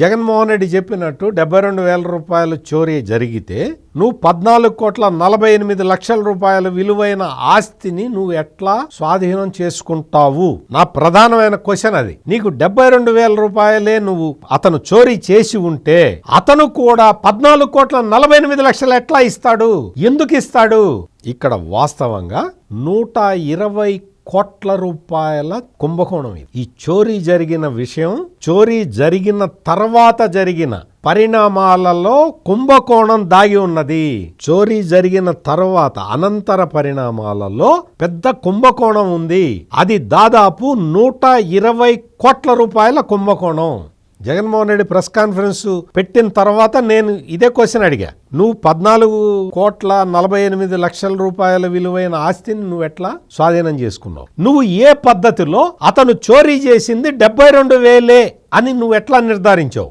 జగన్మోహన్ రెడ్డి చెప్పినట్టు డెబ్బై రెండు వేల రూపాయలు చోరీ జరిగితే నువ్వు పద్నాలుగు కోట్ల నలభై ఎనిమిది లక్షల రూపాయల విలువైన ఆస్తిని నువ్వు ఎట్లా స్వాధీనం చేసుకుంటావు? నా ప్రధానమైన క్వశ్చన్ అది. నీకు డెబ్బై రెండు వేల రూపాయలే నువ్వు అతను చోరీ చేసి ఉంటే అతను కూడా పద్నాలుగు కోట్ల నలభై ఎనిమిది లక్షలు ఎట్లా ఇస్తాడు? ఎందుకు ఇస్తాడు? ఇక్కడ వాస్తవంగా నూట ఇరవై కోట్ల రూపాయల కుంభకోణం ఇది. ఈ చోరీ జరిగిన విషయం చోరీ జరిగిన తర్వాత జరిగిన పరిణామాలలో కుంభకోణం దాగి ఉన్నది. చోరీ జరిగిన తర్వాత అనంతర పరిణామాలలో పెద్ద కుంభకోణం ఉంది. అది దాదాపు నూట ఇరవై కోట్ల రూపాయల కుంభకోణం. జగన్మోహన్ రెడ్డి ప్రెస్ కాన్ఫరెన్స్ పెట్టిన తర్వాత నేను ఇదే క్వశ్చన్ అడిగా. నువ్వు పద్నాలుగు కోట్ల నలభై ఎనిమిది లక్షల రూపాయల విలువైన ఆస్తిని నువ్వు ఎట్లా స్వాధీనం చేసుకున్నావు? నువ్వు ఏ పద్ధతిలో అతను చోరీ చేసింది డెబ్బై రెండు వేలే అని నువ్వు ఎట్లా నిర్ధారించావు?